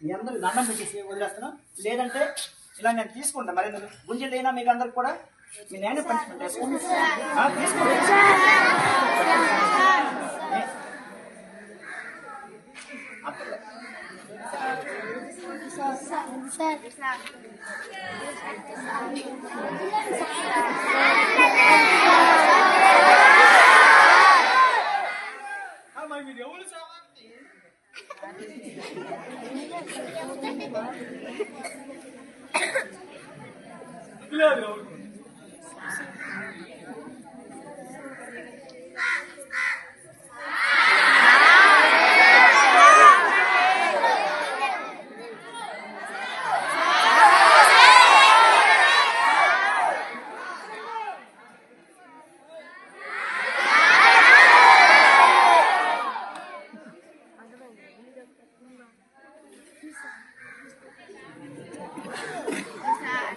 మీ అందరికీ దండం పెట్టేసి వదిలేస్తాను లేదంటే ఇలా నేను తీసుకుంటాను మరి? గుంజలు అయినా మీకు అందరికి కూడా మీ నేనే ఆ, తీసుకోండి. మరి మీరు ఎవరు సార్ లేదు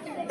ఎవరు